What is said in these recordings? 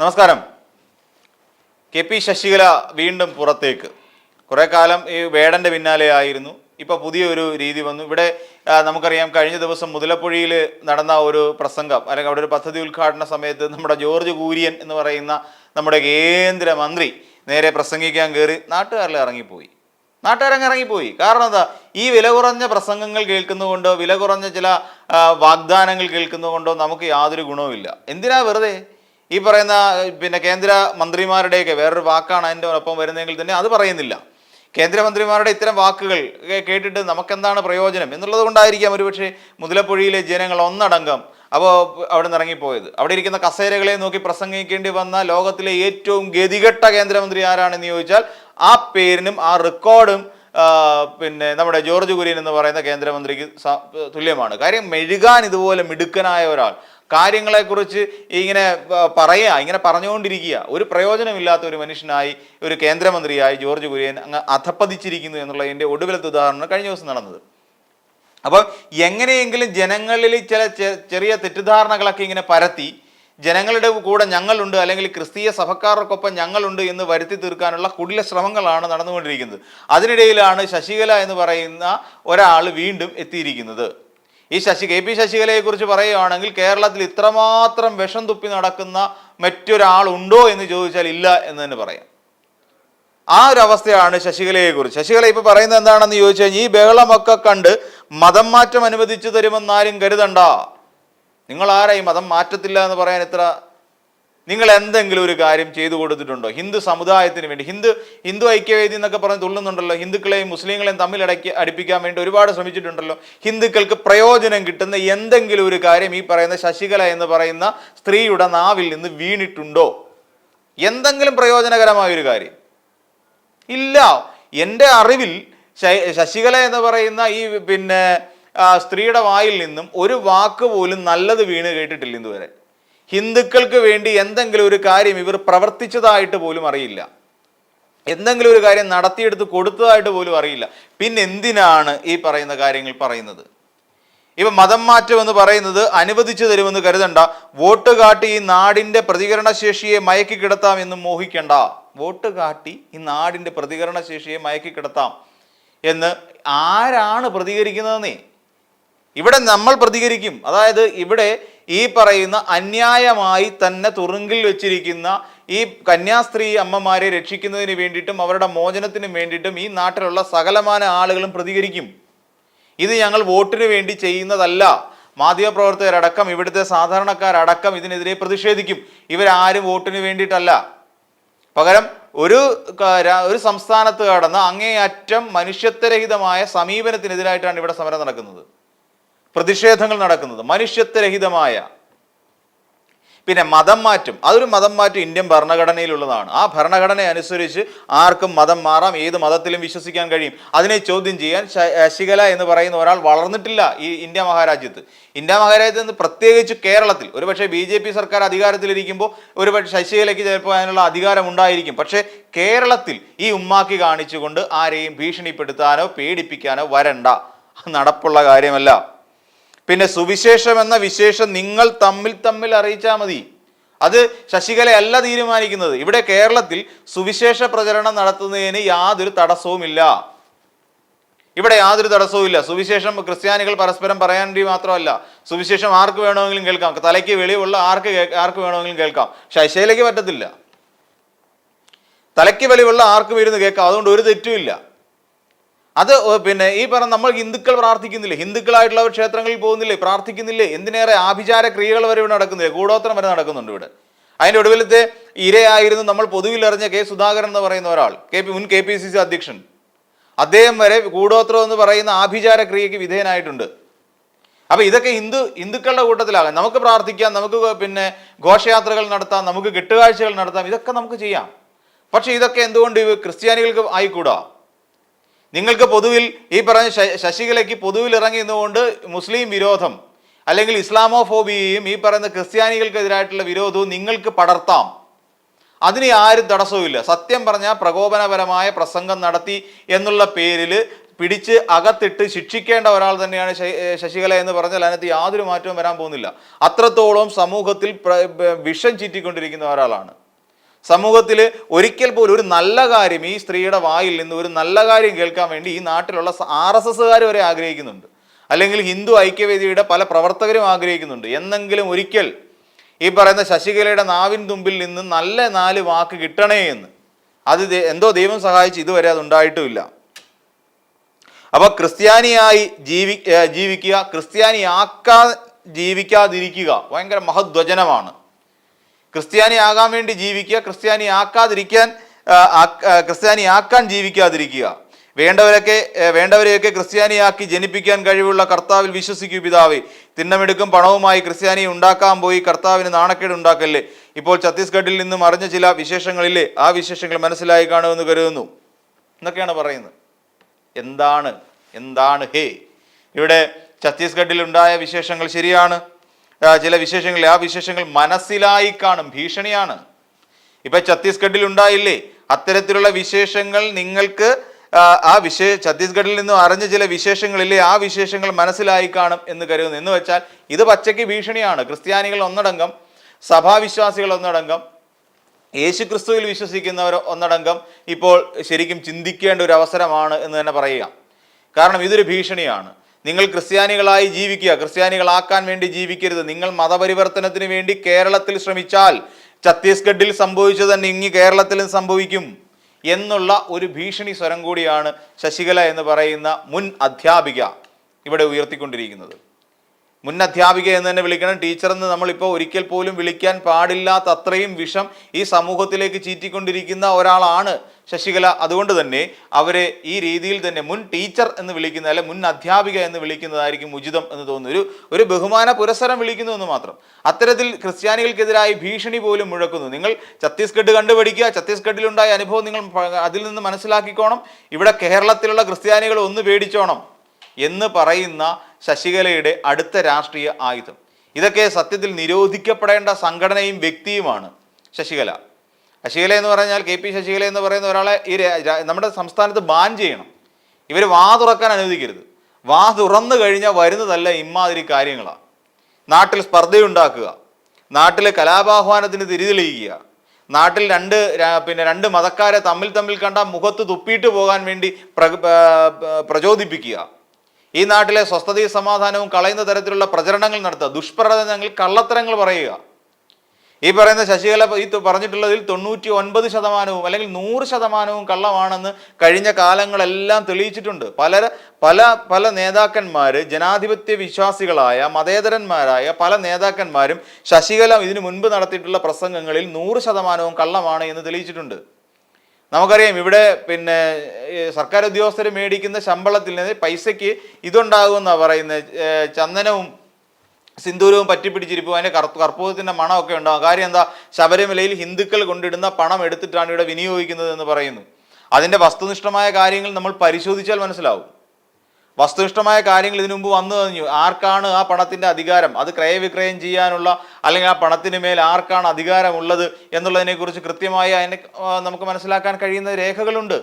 നമസ്കാരം. K P Sasikala വീണ്ടും പുറത്തേക്ക്. കുറേ കാലം ഈ വേടന്റെ പിന്നാലെ ആയിരുന്നു. ഇപ്പൊ പുതിയൊരു രീതി വന്നു. ഇവിടെ നമുക്കറിയാം കഴിഞ്ഞ ദിവസം മുതലപ്പുഴയിൽ നടന്ന ഒരു പ്രസംഗം അല്ലെങ്കിൽ അവിടെ ഒരു പദ്ധതി ഉദ്ഘാടന സമയത്ത് നമ്മുടെ ജോർജ് കൂര്യൻ എന്ന് പറയുന്ന നമ്മുടെ കേന്ദ്രമന്ത്രി നേരെ പ്രസംഗിക്കാൻ കയറി നാട്ടുകാരിൽ ഇറങ്ങിപ്പോയി. നാട്ടുകാരങ്ങ് ഇറങ്ങിപ്പോയി. കാരണം എന്താ? ഈ വില കുറഞ്ഞ പ്രസംഗങ്ങൾ കേൾക്കുന്നതുകൊണ്ടോ വില കുറഞ്ഞ ചില വാഗ്ദാനങ്ങൾ കേൾക്കുന്നതുകൊണ്ടോ നമുക്ക് യാതൊരു ഗുണവുമില്ല. എന്തിനാ വെറുതെ? ഈ പറയുന്ന പിന്നെ കേന്ദ്ര മന്ത്രിമാരുടെയൊക്കെ വേറൊരു വാക്കാണ് അതിന്റെ ഒപ്പം വരുന്നതെങ്കിൽ തന്നെ അത് പറയുന്നില്ല. കേന്ദ്രമന്ത്രിമാരുടെ ഇത്തരം വാക്കുകൾ കേട്ടിട്ട് നമുക്കെന്താണ് പ്രയോജനം? എന്നുള്ളത് കൊണ്ടായിരിക്കാം ഒരുപക്ഷെ മുതലപ്പുഴയിലെ ജനങ്ങൾ ഒന്നടങ്കം അപ്പോൾ അവിടെ നിന്ന് ഇറങ്ങിപ്പോയത്. അവിടെ ഇരിക്കുന്ന കസേരകളെ നോക്കി പ്രസംഗിക്കേണ്ടി വന്ന ലോകത്തിലെ ഏറ്റവും ഗതികെട്ട കേന്ദ്രമന്ത്രി ആരാണെന്ന് ചോദിച്ചാൽ ആ പേരിനും ആ റെക്കോർഡും പിന്നെ നമ്മുടെ ജോർജ് കുര്യൻ എന്ന് പറയുന്ന കേന്ദ്രമന്ത്രിക്ക് തുല്യമാണ്. കാര്യം മെഴുകാൻ ഇതുപോലെ മിടുക്കനായ ഒരാൾ കാര്യങ്ങളെക്കുറിച്ച് ഇങ്ങനെ പറയുക ഇങ്ങനെ പറഞ്ഞുകൊണ്ടിരിക്കുക. ഒരു പ്രയോജനമില്ലാത്ത ഒരു മനുഷ്യനായി ഒരു കേന്ദ്രമന്ത്രിയായി ജോർജ് കുര്യൻ അങ്ങ് അധപ്പതിച്ചിരിക്കുന്നു എന്നുള്ളതിന്റെ ഒടുവിലത്തെ ഉദാഹരണം കഴിഞ്ഞ ദിവസം നടന്നത്. അപ്പോൾ എങ്ങനെയെങ്കിലും ജനങ്ങളിൽ ചില ചെറിയ തെറ്റിദ്ധാരണകളൊക്കെ ഇങ്ങനെ പരത്തി ജനങ്ങളുടെ കൂടെ ഞങ്ങളുണ്ട് അല്ലെങ്കിൽ ക്രിസ്തീയ സഭക്കാർക്കൊപ്പം ഞങ്ങളുണ്ട് എന്ന് വരുത്തി തീർക്കാനുള്ള കുടില ശ്രമങ്ങളാണ് നടന്നുകൊണ്ടിരിക്കുന്നത്. അതിനിടയിലാണ് ശശികല എന്ന് പറയുന്ന ഒരാൾ വീണ്ടും എത്തിയിരിക്കുന്നത്. ഈ ശശി കെ പി ശശികലയെ കുറിച്ച് പറയുകയാണെങ്കിൽ കേരളത്തിൽ ഇത്രമാത്രം വിഷം തുപ്പി നടക്കുന്ന മറ്റൊരാളുണ്ടോ എന്ന് ചോദിച്ചാൽ ഇല്ല എന്ന് തന്നെ പറയാം. ആ ഒരു അവസ്ഥയാണ് ശശികലയെ കുറിച്ച് ശശികല ഇപ്പൊ പറയുന്നത് എന്താണെന്ന് ചോദിച്ചു കഴിഞ്ഞാൽ ഈ ബഹളമൊക്കെ കണ്ട് മതം മാറ്റം അനുവദിച്ചു തരുമെന്നാരും കരുതണ്ട. നിങ്ങൾ ആരായി മതം മാറ്റത്തില്ല എന്ന് പറയാൻ എത്ര നിങ്ങൾ എന്തെങ്കിലും ഒരു കാര്യം ചെയ്തു കൊടുത്തിട്ടുണ്ടോ? ഹിന്ദു സമുദായത്തിന് വേണ്ടി. ഹിന്ദു ഹിന്ദു ഐക്യവേദി എന്നൊക്കെ പറഞ്ഞ് തുള്ളുന്നുണ്ടല്ലോ. ഹിന്ദുക്കളെയും മുസ്ലിങ്ങളെയും തമ്മിൽ അടക്കി അടുപ്പിക്കാൻ വേണ്ടി ഒരുപാട് ശ്രമിച്ചിട്ടുണ്ടല്ലോ. ഹിന്ദുക്കൾക്ക് പ്രയോജനം കിട്ടുന്ന എന്തെങ്കിലും ഒരു കാര്യം ഈ പറയുന്ന ശശികല എന്ന് പറയുന്ന സ്ത്രീയുടെ നാവിൽ നിന്ന് വീണിട്ടുണ്ടോ? എന്തെങ്കിലും പ്രയോജനകരമായ ഒരു കാര്യം. ഇല്ല. എന്റെ അറിവിൽ ശശികല എന്ന് പറയുന്ന ഈ പിന്നെ സ്ത്രീയുടെ വായിൽ നിന്നും ഒരു വാക്ക് പോലും നല്ലത് വീണ് കേട്ടിട്ടില്ല ഇതുവരെ. ഹിന്ദുക്കൾക്ക് വേണ്ടി എന്തെങ്കിലും ഒരു കാര്യം ഇവർ പ്രവർത്തിച്ചതായിട്ട് പോലും അറിയില്ല. എന്തെങ്കിലും ഒരു കാര്യം നടത്തിയെടുത്ത് കൊടുത്തതായിട്ട് പോലും അറിയില്ല. പിന്നെ എന്തിനാണ് ഈ പറയുന്ന കാര്യങ്ങൾ പറയുന്നത്? ഇപ്പൊ മതം മാറ്റം എന്ന് പറയുന്നത് അനുവദിച്ചു തരുമെന്ന് കരുതണ്ട. വോട്ട് കാട്ടി ഈ നാടിന്റെ പ്രതികരണശേഷിയെ മയക്കി കിടത്താം എന്ന് മോഹിക്കണ്ട. വോട്ട് കാട്ടി ഈ നാടിന്റെ പ്രതികരണശേഷിയെ മയക്കി കിടത്താം എന്ന് ആരാണ് പ്രതികരിക്കുന്നതെന്നേ? ഇവിടെ നമ്മൾ പ്രതികരിക്കും. അതായത് ഇവിടെ ഈ പറയുന്ന അന്യായമായി തന്നെ തുറുങ്കിൽ വെച്ചിരിക്കുന്ന ഈ കന്യാസ്ത്രീ അമ്മമാരെ രക്ഷിക്കുന്നതിന് വേണ്ടിയിട്ടും അവരുടെ മോചനത്തിനും വേണ്ടിയിട്ടും ഈ നാട്ടിലുള്ള സകലമാന ആളുകളും പ്രതികരിക്കും. ഇത് ഞങ്ങൾ വോട്ടിന് വേണ്ടി ചെയ്യുന്നതല്ല. മാധ്യമപ്രവർത്തകരടക്കം ഇവിടുത്തെ സാധാരണക്കാരടക്കം ഇതിനെതിരെ പ്രതിഷേധിക്കും. ഇവരാരും വോട്ടിന് വേണ്ടിയിട്ടല്ല. പകരം ഒരു ഒരു സംസ്ഥാനത്ത് കടന്ന അങ്ങേയറ്റം മനുഷ്യത്വരഹിതമായ സമീപനത്തിനെതിരായിട്ടാണ് ഇവിടെ സമരം നടക്കുന്നത്. പ്രതിഷേധങ്ങൾ നടക്കുന്നത്. മനുഷ്യത്വരഹിതമായ. പിന്നെ മതം മാറ്റും. അതൊരു മതം മാറ്റം ഇന്ത്യൻ ഭരണഘടനയിലുള്ളതാണ്. ആ ഭരണഘടന അനുസരിച്ച് ആർക്കും മതം മാറാം ഏത് മതത്തിലും വിശ്വസിക്കാൻ കഴിയും. അതിനെ ചോദ്യം ചെയ്യാൻ ശശികല എന്ന് പറയുന്ന ഒരാൾ വളർന്നിട്ടില്ല ഈ ഇന്ത്യ മഹാരാജ്യത്ത്. ഇന്ത്യ മഹാരാജ്യത്ത് നിന്ന് പ്രത്യേകിച്ച് കേരളത്തിൽ ഒരുപക്ഷെ ബി ജെ പി സർക്കാർ അധികാരത്തിലിരിക്കുമ്പോൾ ഒരുപക്ഷെ ശശികലയ്ക്ക് ചിലപ്പോൾ അതിനുള്ള അധികാരം ഉണ്ടായിരിക്കും. പക്ഷേ കേരളത്തിൽ ഈ ഉമ്മാക്കി കാണിച്ചുകൊണ്ട് ആരെയും ഭീഷണിപ്പെടുത്താനോ പേടിപ്പിക്കാനോ വരണ്ട. നടപ്പുള്ള കാര്യമല്ല. പിന്നെ സുവിശേഷം എന്ന വിശേഷം നിങ്ങൾ തമ്മിൽ തമ്മിൽ അറിയിച്ചാൽ മതി. അത് ശശികലയല്ല തീരുമാനിക്കുന്നത്. ഇവിടെ കേരളത്തിൽ സുവിശേഷ പ്രചരണം നടത്തുന്നതിന് യാതൊരു തടസ്സവുമില്ല. ഇവിടെ യാതൊരു തടസ്സവുമില്ല. സുവിശേഷം ക്രിസ്ത്യാനികൾ പരസ്പരം പറയാൻ വേണ്ടി മാത്രമല്ല. സുവിശേഷം ആർക്ക് വേണമെങ്കിലും കേൾക്കാം. തലയ്ക്ക് വെളിവുള്ള ആർക്ക് ആർക്ക് വേണമെങ്കിലും കേൾക്കാം. ശശികലയ്ക്ക് പറ്റത്തില്ല. തലയ്ക്ക് വെളിവുള്ള ആർക്കും ഇരുന്ന് കേൾക്കാം. അതുകൊണ്ട് ഒരു തെറ്റുമില്ല. അത് പിന്നെ ഈ പറഞ്ഞ നമ്മൾ ഹിന്ദുക്കൾ പ്രാർത്ഥിക്കുന്നില്ലേ? ഹിന്ദുക്കളായിട്ടുള്ളവർ ക്ഷേത്രങ്ങളിൽ പോകുന്നില്ലേ? പ്രാർത്ഥിക്കുന്നില്ലേ? എന്തിനേറെ ആഭിചാര ക്രിയകൾ വരെ ഇവിടെ നടക്കുന്നില്ലേ? കൂടോത്രം വരെ നടക്കുന്നുണ്ട് ഇവിടെ. അതിന്റെ ഒടുവിലത്തെ ഇരയായിരുന്നു നമ്മൾ പൊതുവിൽ അറിഞ്ഞ കെ സുധാകരൻ എന്ന് പറയുന്ന ഒരാൾ കെ പി മുൻ കെ പി സി സി അധ്യക്ഷൻ. അദ്ദേഹം വരെ കൂടോത്രം എന്ന് പറയുന്ന ആഭിചാര ക്രിയയ്ക്ക് വിധേയനായിട്ടുണ്ട്. അപ്പൊ ഇതൊക്കെ ഹിന്ദു ഹിന്ദുക്കളുടെ കൂട്ടത്തിലാകാം. നമുക്ക് പ്രാർത്ഥിക്കാം നമുക്ക് പിന്നെ ഘോഷയാത്രകൾ നടത്താം നമുക്ക് കെട്ടുകാഴ്ചകൾ നടത്താം ഇതൊക്കെ നമുക്ക് ചെയ്യാം. പക്ഷേ ഇതൊക്കെ എന്തുകൊണ്ട് ക്രിസ്ത്യാനികൾക്ക് ആയിക്കൂടാ? നിങ്ങൾക്ക് പൊതുവിൽ ഈ പറഞ്ഞ ശശികലയ്ക്ക് പൊതുവിൽ ഇറങ്ങി നിന്നുകൊണ്ട് മുസ്ലിം വിരോധം അല്ലെങ്കിൽ ഇസ്ലാമോഫോബിയയും ഈ പറയുന്ന ക്രിസ്ത്യാനികൾക്കെതിരായിട്ടുള്ള വിരോധവും നിങ്ങൾക്ക് പടർത്താം. അതിന് ആരും തടസ്സവുമില്ല. സത്യം പറഞ്ഞാൽ പ്രകോപനപരമായ പ്രസംഗം നടത്തി എന്നുള്ള പേരിൽ പിടിച്ച് അകത്തിട്ട് ശിക്ഷിക്കേണ്ട ഒരാൾ തന്നെയാണ് ശശികല എന്ന് പറഞ്ഞാൽ അതിനകത്ത് യാതൊരു മാറ്റവും വരാൻ പോകുന്നില്ല. അത്രത്തോളം സമൂഹത്തിൽ വിഷം ചീറ്റിക്കൊണ്ടിരിക്കുന്ന ഒരാളാണ്. സമൂഹത്തിൽ ഒരിക്കൽ പോലും ഒരു നല്ല കാര്യം ഈ സ്ത്രീയുടെ വായിൽ നിന്ന് ഒരു നല്ല കാര്യം കേൾക്കാൻ വേണ്ടി ഈ നാട്ടിലുള്ള ആർ എസ് എസ്സുകാർ വരെ ആഗ്രഹിക്കുന്നുണ്ട്. അല്ലെങ്കിൽ ഹിന്ദു ഐക്യവേദിയുടെ പല പ്രവർത്തകരും ആഗ്രഹിക്കുന്നുണ്ട്. എന്നെങ്കിലും ഒരിക്കൽ ഈ പറയുന്ന ശശികലയുടെ നാവിൻ തുമ്പിൽ നിന്ന് നല്ല നാല് വാക്ക് കിട്ടണേ എന്ന്. അത് എന്തോ ദൈവം സഹായിച്ച് ഇതുവരെ അത് ഉണ്ടായിട്ടുമില്ല. അപ്പൊ ക്രിസ്ത്യാനിയായി ജീവി ജീവിക്കുക ക്രിസ്ത്യാനിയാക്കാ ജീവിക്കാതിരിക്കുക ഭയങ്കര മഹദ്വചനമാണ് ക്രിസ്ത്യാനി ആകാൻ വേണ്ടി ജീവിക്കുക ക്രിസ്ത്യാനി ആക്കാതിരിക്കാൻ ക്രിസ്ത്യാനി ആക്കാൻ ജീവിക്കാതിരിക്കുക. വേണ്ടവരൊക്കെ വേണ്ടവരെയൊക്കെ ക്രിസ്ത്യാനിയാക്കി ജനിപ്പിക്കാൻ കഴിവുള്ള കർത്താവിൽ വിശ്വസിക്കൂ പിതാവേ. തിന്നമെടുക്കും പണവുമായി ക്രിസ്ത്യാനി ഉണ്ടാക്കാൻ പോയി കർത്താവിന് നാണക്കേട് ഉണ്ടാക്കല്ലേ? ഇപ്പോൾ ഛത്തീസ്ഗഡിൽ നിന്നും അറിഞ്ഞ ചില വിശേഷങ്ങളില്ലേ? ആ വിശേഷങ്ങൾ മനസ്സിലായി കാണുമെന്ന് കരുതുന്നു. എന്നൊക്കെയാണ് പറയുന്നത്. എന്താണ്? എന്താണ് ഹേ? ഇവിടെ ഛത്തീസ്ഗഡിൽ ഉണ്ടായ വിശേഷങ്ങൾ ശരിയാണ്. ചില വിശേഷങ്ങൾ ആ വിശേഷങ്ങൾ മനസ്സിലായി കാണും. ഭീഷണിയാണ്. ഇപ്പൊ ഛത്തീസ്ഗഡിൽ ഉണ്ടായില്ലേ? അത്തരത്തിലുള്ള വിശേഷങ്ങൾ നിങ്ങൾക്ക് ആ, വിശേ ഛത്തീസ്ഗഡിൽ നിന്നും അറിഞ്ഞ ചില വിശേഷങ്ങളില്ലേ? ആ വിശേഷങ്ങൾ മനസ്സിലായി കാണും എന്ന് കരുതുന്നു. എന്ന് വെച്ചാൽ ഇത് പച്ചയ്ക്ക് ഭീഷണിയാണ്. ക്രിസ്ത്യാനികൾ ഒന്നടങ്കം സഭാവിശ്വാസികൾ ഒന്നടങ്കം യേശു ക്രിസ്തുവിൽ വിശ്വസിക്കുന്നവർ ഒന്നടങ്കം ഇപ്പോൾ ശരിക്കും ചിന്തിക്കേണ്ട ഒരു അവസരമാണ് എന്ന് തന്നെ പറയുക. കാരണം ഇതൊരു ഭീഷണിയാണ്. നിങ്ങൾ ക്രിസ്ത്യാനികളായി ജീവിക്കുക ക്രിസ്ത്യാനികളാക്കാൻ വേണ്ടി ജീവിക്കരുത്. നിങ്ങൾ മതപരിവർത്തനത്തിന് വേണ്ടി കേരളത്തിൽ ശ്രമിച്ചാൽ ഛത്തീസ്ഗഡിൽ സംഭവിച്ചത് തന്നെ ഇങ്ങി കേരളത്തിലും സംഭവിക്കും എന്നുള്ള ഒരു ഭീഷണി സ്വരം കൂടിയാണ് ശശികല എന്ന് പറയുന്ന മുൻ അധ്യാപിക ഇവിടെ ഉയർത്തിക്കൊണ്ടിരിക്കുന്നത്. മുൻ അധ്യാപിക എന്ന് തന്നെ വിളിക്കണം. ടീച്ചർ എന്ന് നമ്മളിപ്പോൾ ഒരിക്കൽ പോലും വിളിക്കാൻ പാടില്ലാത്ത അത്രയും വിഷം ഈ സമൂഹത്തിലേക്ക് ചീറ്റിക്കൊണ്ടിരിക്കുന്ന ഒരാളാണ് ശശികല. അതുകൊണ്ട് തന്നെ അവരെ ഈ രീതിയിൽ തന്നെ മുൻ ടീച്ചർ എന്ന് വിളിക്കുന്ന അല്ലെ മുൻ അധ്യാപിക എന്ന് വിളിക്കുന്നതായിരിക്കും ഉചിതം എന്ന് തോന്നുന്നു. ഒരു ഒരു ബഹുമാന പുരസ്സരം വിളിക്കുന്നു എന്ന് മാത്രം. അത്തരത്തിൽ ക്രിസ്ത്യാനികൾക്കെതിരായി ഭീഷണി പോലും മുഴക്കുന്നു. നിങ്ങൾ ഛത്തീസ്ഗഡ് കണ്ടുപിടിക്കുക ഛത്തീസ്ഗഡിലുണ്ടായ അനുഭവം നിങ്ങൾ അതിൽ നിന്ന് മനസ്സിലാക്കിക്കോണം. ഇവിടെ കേരളത്തിലുള്ള ക്രിസ്ത്യാനികൾ ഒന്ന് പേടിച്ചോണം എന്ന് പറയുന്ന ശശികലയുടെ അടുത്ത രാഷ്ട്രീയ ആയുധം. ഇതൊക്കെ സത്യത്തിൽ നിരോധിക്കപ്പെടേണ്ട സംഘടനയും വ്യക്തിയുമാണ് ശശികല. ശശികല എന്ന് പറഞ്ഞാൽ കെ പി ശശികല എന്ന് പറയുന്ന ഒരാളെ ഈ നമ്മുടെ സംസ്ഥാനത്ത് ബാൻ ചെയ്യണം. ഇവർ വാ തുറക്കാൻ അനുവദിക്കരുത്. വാ തുറന്നു കഴിഞ്ഞാൽ വരുന്നതല്ല ഇമാതിരി കാര്യങ്ങളാണ് നാട്ടിൽ സ്പർദ്ധയുണ്ടാക്കുക. നാട്ടിൽ കലാപാഹ്വാനത്തിന് തിരിതെളിയിക്കുക നാട്ടിൽ രണ്ട് പിന്നെ രണ്ട് മതക്കാരെ തമ്മിൽ തമ്മിൽ കണ്ട മുഖത്ത് തുപ്പിയിട്ട് പോകാൻ വേണ്ടി പ്രചോദിപ്പിക്കുക. ഈ നാട്ടിലെ സ്വസ്ഥതയും സമാധാനവും കളയുന്ന തരത്തിലുള്ള പ്രചരണങ്ങൾ നടത്തുക ദുഷ്പ്രചരണങ്ങൾ കള്ളത്തരങ്ങൾ പറയുക. ഈ പറയുന്ന ശശികല ഈ പറഞ്ഞിട്ടുള്ളതിൽ തൊണ്ണൂറ്റി ഒൻപത് ശതമാനവും അല്ലെങ്കിൽ നൂറ് ശതമാനവും കള്ളമാണെന്ന് കഴിഞ്ഞ കാലങ്ങളെല്ലാം തെളിയിച്ചിട്ടുണ്ട്. പല പല പല നേതാക്കന്മാർ ജനാധിപത്യ വിശ്വാസികളായ മതേതരന്മാരായ പല നേതാക്കന്മാരും ശശികല ഇതിനു മുൻപ് നടത്തിയിട്ടുള്ള പ്രസംഗങ്ങളിൽ നൂറ് ശതമാനവും കള്ളമാണ് എന്ന് തെളിയിച്ചിട്ടുണ്ട്. നമുക്കറിയാം ഇവിടെ പിന്നെ സർക്കാർ ഉദ്യോഗസ്ഥർ മേടിക്കുന്ന ശമ്പളത്തിൽ നിന്ന് പൈസയ്ക്ക് ഇതുണ്ടാകുമെന്നാണ് പറയുന്നത് ചന്ദനവും സിന്ദൂരവും പറ്റിപ്പിടിച്ചിരിക്കും അതിന്റെ കർ കർപ്പൂരത്തിന്റെ മണമൊക്കെ ഉണ്ടാകും. കാര്യം എന്താ? ശബരിമലയിൽ ഹിന്ദുക്കൾ കൊണ്ടിടുന്ന പണം എടുത്തിട്ടാണ് ഇവിടെ വിനിയോഗിക്കുന്നത് എന്ന് പറയുന്നു. അതിന്റെ വസ്തുനിഷ്ഠമായ കാര്യങ്ങൾ നമ്മൾ പരിശോധിച്ചാൽ മനസ്സിലാവും. വസ്തുനിഷ്ഠമായ കാര്യങ്ങൾ ഇതിനു മുമ്പ് വന്നു കഴിഞ്ഞു. ആർക്കാണ് ആ പണത്തിന്റെ അധികാരം? അത് ക്രയവിക്രയം ചെയ്യാനുള്ള അല്ലെങ്കിൽ ആ പണത്തിന് മേൽ ആർക്കാണ് അധികാരമുള്ളത് എന്നുള്ളതിനെക്കുറിച്ച് കൃത്യമായി അതിനെ നമുക്ക് മനസ്സിലാക്കാൻ കഴിയുന്ന രേഖകളുണ്ട്.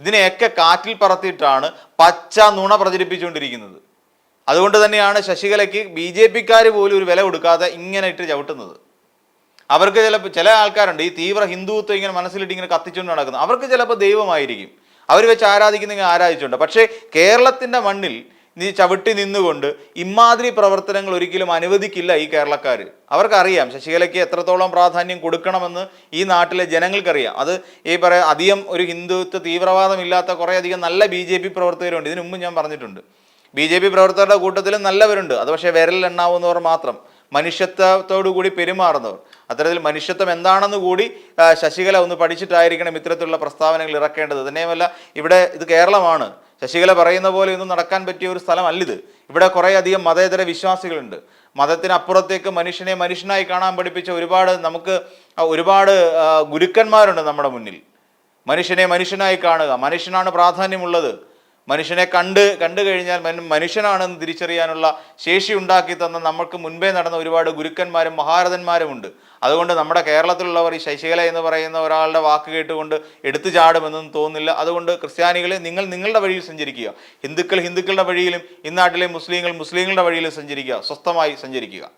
ഇതിനെയൊക്കെ കാറ്റിൽ പറത്തിയിട്ടാണ് പച്ച നുണ പ്രചരിപ്പിച്ചുകൊണ്ടിരിക്കുന്നത്. അതുകൊണ്ട് തന്നെയാണ് ശശികലയ്ക്ക് ബി ജെ പിക്കാർ പോലും ഒരു വില കൊടുക്കാതെ ഇങ്ങനെ ഇട്ട് ചവിട്ടുന്നത്. അവർക്ക് ചിലപ്പോൾ ചില ആൾക്കാരുണ്ട് ഈ തീവ്ര ഹിന്ദുത്വം ഇങ്ങനെ മനസ്സിലിട്ട് ഇങ്ങനെ കത്തിച്ചുകൊണ്ട് നടക്കുന്നത്. അവർക്ക് ചിലപ്പോൾ ദൈവമായിരിക്കും. അവർ വെച്ച് ആരാധിക്കുന്ന ആരാധിച്ചുണ്ട് പക്ഷേ കേരളത്തിന്റെ മണ്ണിൽ നീ ചവിട്ടി നിന്നുകൊണ്ട് ഇമാതിരി പ്രവർത്തനങ്ങൾ ഒരിക്കലും അനുവദിക്കില്ല ഈ കേരളക്കാർ അവർക്കറിയാം ശശികലയ്ക്ക് എത്രത്തോളം പ്രാധാന്യം കൊടുക്കണമെന്ന് ഈ നാട്ടിലെ ജനങ്ങൾക്കറിയാം. അത് ഈ പറയാം അധികം ഒരു ഹിന്ദുത്വ തീവ്രവാദമില്ലാത്ത കുറേയധികം നല്ല ബി ജെ പി പ്രവർത്തകരുണ്ട്. ഇതിനു മുമ്പ് ഞാൻ പറഞ്ഞിട്ടുണ്ട്. ബി ജെ പി പ്രവർത്തകരുടെ കൂട്ടത്തിലും നല്ലവരുണ്ട്. അത് പക്ഷേ വിരലിലെണ്ണാവുന്നവർ മാത്രം. മനുഷ്യത്വത്തോടു കൂടി പെരുമാറുന്നവർ. അത്തരത്തിൽ മനുഷ്യത്വം എന്താണെന്ന് കൂടി ശശികല ഒന്ന് പഠിച്ചിട്ടായിരിക്കണം ഇത്തരത്തിലുള്ള പ്രസ്താവനകൾ ഇറക്കേണ്ടത്. തന്നെയുമല്ല ഇവിടെ ഇത് കേരളമാണ്. ശശികല പറയുന്ന പോലെ ഒന്നും നടക്കാൻ പറ്റിയ ഒരു സ്ഥലമല്ലിത്. ഇവിടെ കുറേ അധികം മതേതര വിശ്വാസികളുണ്ട്. മതത്തിനപ്പുറത്തേക്ക് മനുഷ്യനെ മനുഷ്യനായി കാണാൻ പഠിപ്പിച്ച ഒരുപാട് നമുക്ക് ഒരുപാട് ഗുരുക്കന്മാരുണ്ട് നമ്മുടെ മുന്നിൽ. മനുഷ്യനെ മനുഷ്യനായി കാണുക. മനുഷ്യനാണ് പ്രാധാന്യമുള്ളത്. മനുഷ്യനെ കണ്ട് കണ്ടു കഴിഞ്ഞാൽ മനുഷ്യനാണെന്ന് തിരിച്ചറിയാനുള്ള ശേഷി ഉണ്ടാക്കി തന്ന നമ്മൾക്ക് മുൻപേ നടന്ന ഒരുപാട് ഗുരുക്കന്മാരും മഹാരഥന്മാരുമുണ്ട്. അതുകൊണ്ട് നമ്മുടെ കേരളത്തിലുള്ളവർ ഈ ശശികല എന്ന് പറയുന്ന ഒരാളുടെ വാക്ക് കേട്ടുകൊണ്ട് എടുത്തു ചാടുമെന്നൊന്നും തോന്നുന്നില്ല. അതുകൊണ്ട് ക്രിസ്ത്യാനികളെ നിങ്ങൾ നിങ്ങളുടെ വഴിയിൽ സഞ്ചരിക്കുക. ഹിന്ദുക്കൾ ഹിന്ദുക്കളുടെ വഴിയിലും ഇന്നാട്ടിലെ മുസ്ലിങ്ങൾ മുസ്ലിങ്ങളുടെ വഴിയിലും സഞ്ചരിക്കുക. സ്വസ്ഥമായി സഞ്ചരിക്കുക.